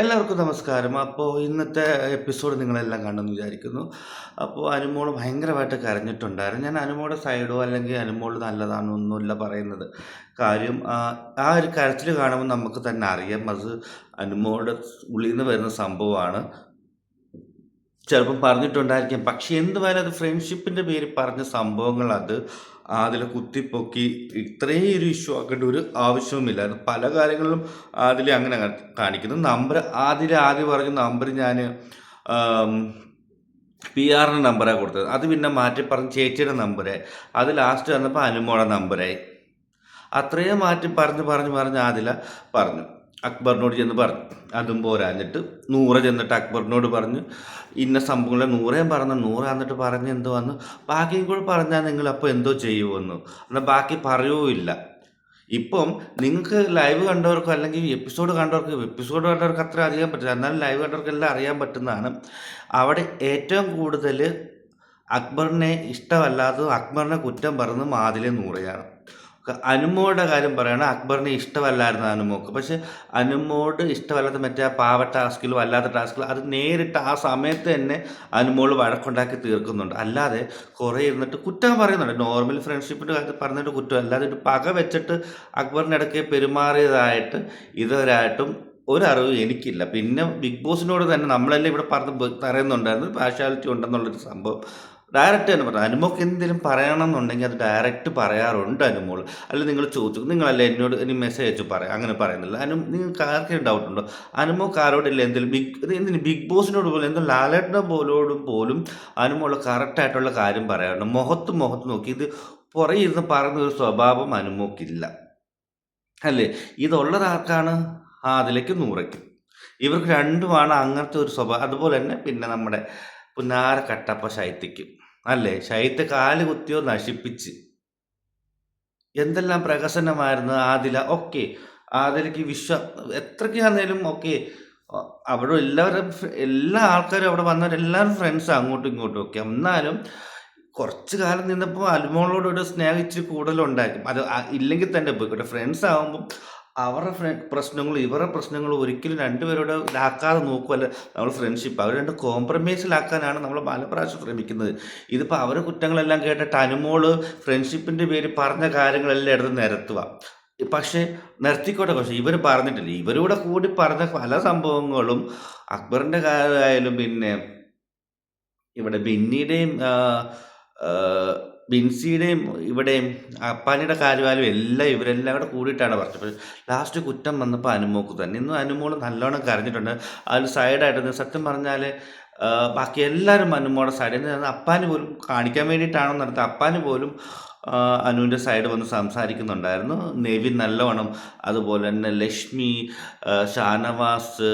എല്ലാവർക്കും നമസ്കാരം. അപ്പോൾ ഇന്നത്തെ എപ്പിസോഡ് നിങ്ങളെല്ലാം കണ്ടെന്ന് വിചാരിക്കുന്നു. അപ്പോൾ അനുമോൾ ഭയങ്കരമായിട്ട് കരഞ്ഞിട്ടുണ്ടായിരുന്നു. ഞാൻ അനുമോളുടെ സൈഡോ അല്ലെങ്കിൽ അനുമോൾ നല്ലതാണോ ഒന്നുമില്ല പറയുന്നത്. കാര്യം ആ ഒരു കരച്ചിൽ കാണുമ്പോൾ നമുക്ക് തന്നെ അറിയാം അത് അനുമോളുടെ ഉള്ളിൽ നിന്ന് വരുന്ന സംഭവമാണ്. ചിലപ്പം പറഞ്ഞിട്ടുണ്ടായിരിക്കും പക്ഷെ എന്തുവായാലും അത് ഫ്രണ്ട്ഷിപ്പിന്റെ പേരിൽ പറഞ്ഞ സംഭവങ്ങൾ അത് അതിൽ കുത്തിപ്പൊക്കി ഇത്രയും ഒരു ഇഷ്യൂ ആക്കേണ്ട ഒരു ആവശ്യവുമില്ലായിരുന്നു. പല കാര്യങ്ങളിലും അതിൽ അങ്ങനെ കാണിക്കുന്നു. നമ്പർ ആദില ആദ്യം പറഞ്ഞ നമ്പർ ഞാൻ പി ആറിന്റെ നമ്പറാണ് കൊടുത്തത്. അത് പിന്നെ മാറ്റി പറഞ്ഞ് ചേച്ചിയുടെ നമ്പറെ അത് ലാസ്റ്റ് വന്നപ്പോൾ അനുമോടെ നമ്പറായി. അത്രയും മാറ്റി പറഞ്ഞ് പറഞ്ഞ് പറഞ്ഞ് ആദില പറഞ്ഞു. അക്ബറിനോട് ചെന്ന് പറഞ്ഞു. അതും പോരാഞ്ഞിട്ട് നൂറ ചെന്നിട്ട് അക്ബറിനോട് പറഞ്ഞു. ഇന്ന സംഭവങ്ങളെ നൂറേം പറഞ്ഞു. നൂറ എന്നിട്ട് പറഞ്ഞ് വന്നു ബാക്കിയും കൂടെ പറഞ്ഞാൽ നിങ്ങൾ അപ്പോൾ എന്തോ ചെയ്യുമെന്ന്. എന്നാൽ ബാക്കി പറയുമില്ല ഇപ്പം നിങ്ങൾക്ക് ലൈവ് കണ്ടവർക്കോ അല്ലെങ്കിൽ എപ്പിസോഡ് കണ്ടവർക്ക് എപ്പിസോഡ് കണ്ടവർക്ക് അത്ര അറിയാൻ പറ്റില്ല. എന്നാലും ലൈവ് കണ്ടവർക്കെല്ലാം അറിയാൻ പറ്റുന്നതാണ്. അവിടെ ഏറ്റവും കൂടുതൽ അക്ബറിനെ ഇഷ്ടമല്ലാത്തതും അക്ബറിനെ കുറ്റം പറഞ്ഞ് ആദിലയും നൂറയാണ്. അനുമോളുടെ കാര്യം പറയുകയാണ് അക്ബറിനെ ഇഷ്ടമല്ലായിരുന്നു അനുമോക്ക് പക്ഷെ അനുമോട് ഇഷ്ടമല്ലാത്ത മറ്റേ പാവ ടാസ്കിലും അല്ലാത്ത ടാസ്കിലും അത് നേരിട്ട് ആ സമയത്ത് തന്നെ അനുമോൾ വഴക്കുണ്ടാക്കി തീർക്കുന്നുണ്ട്. അല്ലാതെ കുറേ ഇരുന്നിട്ട് കുറ്റം പറയുന്നുണ്ട്. നോർമൽ ഫ്രണ്ട്ഷിപ്പിന്റെ കാര്യത്തിൽ പറഞ്ഞിട്ട് കുറ്റം. അല്ലാതെ ഒരു പക വെച്ചിട്ട് അക്ബറിന്റെ ഇടയ്ക്ക് പെരുമാറിയതായിട്ട് ഇതുവരായിട്ടും ഒരറിവ് എനിക്കില്ല. പിന്നെ ബിഗ് ബോസിനോട് തന്നെ നമ്മളെല്ലാം ഇവിടെ പറഞ്ഞ് പറയുന്നുണ്ടായിരുന്നു പാർഷ്യാലിറ്റി ഉണ്ടെന്നുള്ളൊരു സംഭവം. ഡയറക്റ്റ് തന്നെ പറഞ്ഞു. അനുമോക്ക് എന്തെങ്കിലും പറയണമെന്നുണ്ടെങ്കിൽ അത് ഡയറക്റ്റ് പറയാറുണ്ട് അനുമോൾ അല്ലെങ്കിൽ നിങ്ങൾ ചോദിച്ചു. നിങ്ങളല്ലേ എന്നോട് ഇനി മെസ്സേജ് അയച്ചു പറയാം. അങ്ങനെ പറയുന്നില്ല. അനു നിങ്ങൾക്ക് ആർക്കെങ്കിലും ഡൗട്ട് ഉണ്ടോ? അനുമോക്ക് ആരോടില്ല എന്തെങ്കിലും ബിഗ് എന്തിന് ബിഗ് ബോസിനോട് പോലും എന്തോ ലാലേട്ടനെ പോലോടും പോലും അനുമോൾ കറക്റ്റായിട്ടുള്ള കാര്യം പറയാറുണ്ട്. മുഖത്ത് മുഖത്ത് നോക്കി ഇത് പുറകെ ഇരുന്ന് പറയുന്ന ഒരു സ്വഭാവം അനുമോക്കില്ല അല്ലേ? ഇതുള്ളത് ആർക്കാണ്? അതിലേക്ക് നൂറയ്ക്കും. ഇവർക്ക് രണ്ടുമാണ് അങ്ങനത്തെ ഒരു സ്വഭാവം. അതുപോലെ തന്നെ പിന്നെ നമ്മുടെ പുന്നാര കട്ടപ്പ ശൈത്യയ്ക്ക് അല്ലേ? ശൈത്യ കാൽ കുത്തിയോ നശിപ്പിച്ച്. എന്തെല്ലാം പ്രഹസനമായിരുന്നു ആദില. ഓക്കെ. ആദിലയ്ക്ക് വിശ്വ എത്രയ്ക്കാന്നേലും ഓക്കെ. അവിടെ എല്ലാവരും എല്ലാ ആൾക്കാരും അവിടെ വന്നവരെല്ലാവരും ഫ്രണ്ട്സ് അങ്ങോട്ടും ഇങ്ങോട്ടും ഒക്കെ. എന്നാലും കുറച്ച് കാലം നിന്നപ്പോൾ അലുമോളോട് ഒരു സ്നേഹം കൂടുതലുണ്ടായിരിക്കും. അത് ഇല്ലെങ്കിൽ തന്നെ പോയിക്കോട്ടെ. ഫ്രണ്ട്സ് ആവുമ്പം അവരുടെ പ്രശ്നങ്ങളും ഇവരുടെ പ്രശ്നങ്ങളും ഒരിക്കലും രണ്ടുപേരോട് ഇതാക്കാതെ നോക്കുമല്ല നമ്മൾ ഫ്രണ്ട്ഷിപ്പ്. അവർ രണ്ട് കോംപ്രമൈസിലാക്കാനാണ് നമ്മൾ പല പ്രാവശ്യം ശ്രമിക്കുന്നത്. ഇതിപ്പോൾ അവരുടെ കുറ്റങ്ങളെല്ലാം കേട്ടിട്ട് അനുമോൾ ഫ്രണ്ട്ഷിപ്പിന്റെ പേര് പറഞ്ഞ കാര്യങ്ങളെല്ലാം എടുത്ത് നിരത്തുക പക്ഷേ നിർത്തിക്കോട്ടെ പക്ഷേ ഇവർ പറഞ്ഞിട്ടില്ല. ഇവരൂടെ കൂടി പറഞ്ഞ പല സംഭവങ്ങളും അക്ബറിന്റെ കാര്യമായാലും പിന്നെ ഇവിടെ ബിന്നിയുടെയും ബിൻസിയുടെയും ഇവിടെയും അപ്പാനിയുടെ കാര്യമായാലും എല്ലാം ഇവരെല്ലാം കൂടെ കൂടിയിട്ടാണ് പറഞ്ഞത്. ലാസ്റ്റ് കുറ്റം വന്നപ്പോൾ അനുമോക്ക് തന്നെ. ഇന്നും അനുമോൾ നല്ലോണം കരഞ്ഞിട്ടുണ്ട്. അതിൽ സൈഡായിട്ട് സത്യം പറഞ്ഞാൽ ബാക്കി എല്ലാവരും അനുമോടെ സൈഡിൽ അപ്പാന് പോലും കാണിക്കാൻ വേണ്ടിയിട്ടാണെന്ന് നടത്തുക അപ്പാന് പോലും അനുവിന്റെ സൈഡ് വന്ന് സംസാരിക്കുന്നുണ്ടായിരുന്നു. നെവിൻ നല്ലവണ്ണം അതുപോലെ തന്നെ ലക്ഷ്മി, ഷാനവാസ്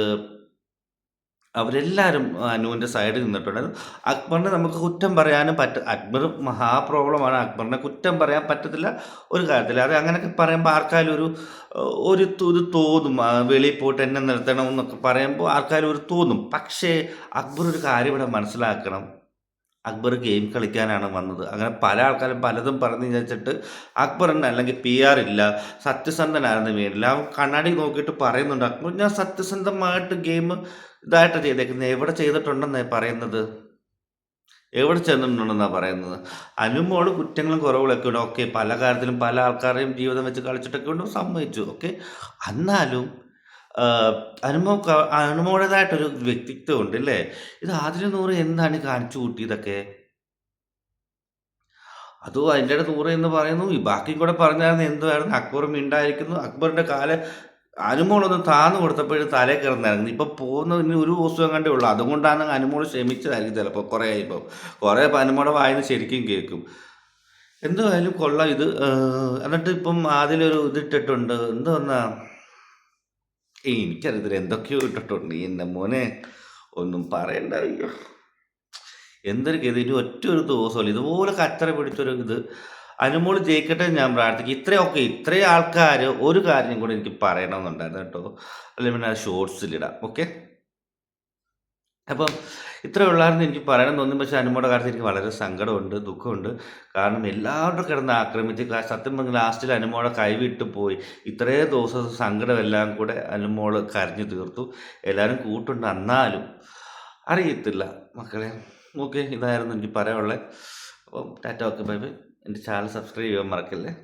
അവരെല്ലാവരും അനുവിന്റെ സൈഡിൽ നിന്നിട്ടുണ്ടായിരുന്നു. അക്ബറിനെ നമുക്ക് കുറ്റം പറയാനും പറ്റ അക്ബർ മഹാ പ്രോബ്ലമാണ്. അക്ബറിനെ കുറ്റം പറയാൻ പറ്റത്തില്ല ഒരു കാര്യത്തിൽ അത് അങ്ങനെയൊക്കെ പറയുമ്പോൾ ആർക്കായാലും ഒരു ഒരു ഇത് തോന്നും. വെളിയിൽ പോയിട്ട് എന്നെ നിർത്തണം എന്നൊക്കെ പറയുമ്പോൾ ആർക്കായാലും ഒരു തോന്നും. പക്ഷേ അക്ബർ ഒരു കാര്യം ഇവിടെ മനസ്സിലാക്കണം. അക്ബർ ഗെയിം കളിക്കാനാണ് വന്നത്. അങ്ങനെ പല ആൾക്കാരും പലതും പറഞ്ഞ് വിചാരിച്ചിട്ട് അക്ബറിന് അല്ലെങ്കിൽ പി ആർ ഇല്ല. സത്യസന്ധനായിരുന്നു വേണ്ടില്ല. അവൻ കണ്ണാടി നോക്കിയിട്ട് പറയുന്നുണ്ട്. അക്ബർ ഞാൻ സത്യസന്ധമായിട്ട് ഗെയിം ഇതായിട്ട് ചെയ്തേക്കുന്നത്. എവിടെ ചെയ്തിട്ടുണ്ടെന്നാ പറയുന്നത്? എവിടെ ചെന്നിട്ടുണ്ടെന്നാണ് പറയുന്നത്? അനുമോൾ കുറ്റങ്ങളും കുറവുകളൊക്കെ ഉണ്ട്. ഓക്കെ. പല കാര്യത്തിലും പല ആൾക്കാരുടെയും ജീവിതം വെച്ച് കളിച്ചിട്ടൊക്കെ ഉണ്ട്. സമ്മതിച്ചു. ഓക്കെ. എന്നാലും ആഹ്, അനുമോടേതായിട്ടൊരു വ്യക്തിത്വം ഉണ്ട് അല്ലേ ഇത് ആതിര നൂറ് എന്താണ് കാണിച്ചു കൂട്ടിയതൊക്കെ? അതോ അതിന്റെ നൂറ് എന്ന് പറയുന്നു. ഈ ബാക്കിയും കൂടെ പറഞ്ഞായിരുന്നു എന്തുവായിരുന്നു അക്ബർ മിണ്ടായിരിക്കുന്നു അക്ബറിന്റെ കാല അനുമോളൊന്ന് താന്നു കൊടുത്തപ്പോഴും തലേ കിടന്നായിരുന്നു ഇപ്പം പോകുന്നത് ഇനി ഒരു ദിവസം കണ്ടേ ഉള്ളൂ. അതുകൊണ്ടാണ് അനുമോൾ ക്ഷമിച്ചതായിരിക്കും ചിലപ്പോൾ കുറേ ആയിപ്പോൾ കുറേ അനുമോടെ വായന ശരിക്കും കേൾക്കും. എന്തുമായാലും കൊള്ളാം ഇത്. എന്നിട്ട് ഇപ്പം അതിലൊരു ഇതിട്ടിട്ടുണ്ട്. എന്തുവന്നാ ഏയ് എനിക്കറിയത്തില്ല. എന്തൊക്കെയോ ഇട്ടിട്ടുണ്ട്. എന്റെ മോനെ ഒന്നും പറയണ്ട. അയ്യോ! എന്തൊരു ഗതി. ഇനി ഒറ്റ ഒരു ദിവസമല്ല ഇതുപോലെ കച്ചറ പിടിച്ചൊരു ഇത് അനുമോൾ ജയിക്കട്ടെ ഞാൻ പ്രാർത്ഥിക്കും. ഇത്രയൊക്കെ. ഇത്രയും ആൾക്കാർ ഒരു കാര്യം കൂടെ എനിക്ക് പറയണമെന്നുണ്ടായിരുന്നു കേട്ടോ. അല്ലെങ്കിൽ പിന്നെ ഷോർട്സിലിടാം. ഓക്കെ. അപ്പം ഇത്രയേ ഉള്ളായിരുന്നു എനിക്ക് പറയണം തോന്നി. പക്ഷേ അനുമോടെ കാര്യത്തിൽ എനിക്ക് വളരെ സങ്കടമുണ്ട് ദുഃഖമുണ്ട്. കാരണം എല്ലാവരുടെ കിടന്ന് ആക്രമിച്ച് സത്യം പറഞ്ഞ ലാസ്റ്റിൽ അനുമോടെ കൈവിട്ട് പോയി. ഇത്രേ ദിവസം സങ്കടമെല്ലാം കൂടെ അനുമോൾ കരഞ്ഞു തീർത്തു. എല്ലാവരും കൂട്ടുണ്ട്. എന്നാലും അറിയത്തില്ല മക്കളെ. ഓക്കെ ഇതായിരുന്നു എനിക്ക് പറയാനുള്ളത്. അപ്പം ടാറ്റ ഓക്കെ ബൈ ബൈ. എന്റെ ചാനൽ സബ്സ്ക്രൈബ് ചെയ്യാൻ മറക്കല്ലേ?